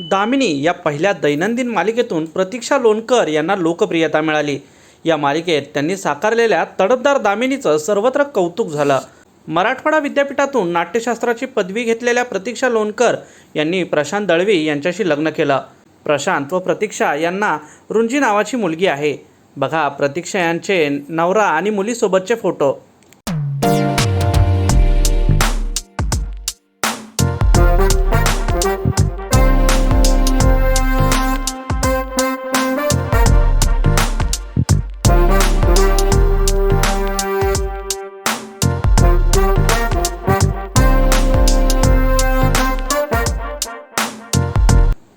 दामिनी या पहिल्या दैनंदिन मालिकेतून प्रतीक्षा लोणकर यांना लोकप्रियता मिळाली. या मालिकेत त्यांनी साकारलेल्या तडफदार दामिनीचं सर्वत्र कौतुक झालं. मराठवाडा विद्यापीठातून नाट्यशास्त्राची पदवी घेतलेल्या प्रतीक्षा लोणकर यांनी प्रशांत दळवी यांच्याशी लग्न केलं. प्रशांत व प्रतीक्षा यांना रुंजी नावाची मुलगी आहे. बघा प्रतीक्षा यांचे नवरा आणि मुलीसोबतचे फोटो.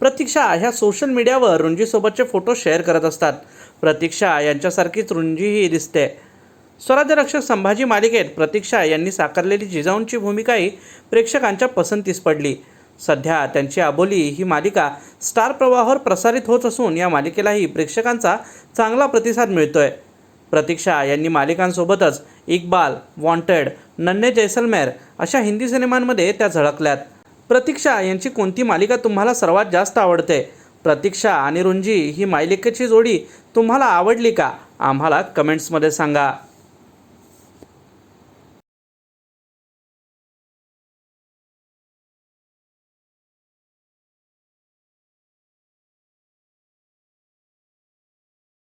प्रतीक्षा ह्या सोशल मीडियावर रुंजीसोबतचे फोटो शेअर करत असतात. प्रतीक्षा यांच्यासारखीच रुंजीही दिसते. स्वराज्यरक्षक संभाजी मालिकेत प्रतीक्षा यांनी साकारलेली जिजाऊंची भूमिकाही प्रेक्षकांच्या पसंतीस पडली. सध्या त्यांची आबोली ही मालिका स्टार प्रवाहावर प्रसारित होत असून या मालिकेलाही प्रेक्षकांचा चांगला प्रतिसाद मिळतोय. प्रतीक्षा यांनी मालिकांसोबतच इक्बाल वॉन्टेड नन्हे जैसलमेर अशा हिंदी सिनेमांमध्ये त्या झळकल्यात. प्रतीक्षा यांची कोणती मालिका तुम्हाला सर्वात जास्त आवडते? प्रतीक्षा आणि रुंजी ही मालिकेची जोडी तुम्हाला आवडली का? आम्हाला कमेंट्समध्ये सांगा.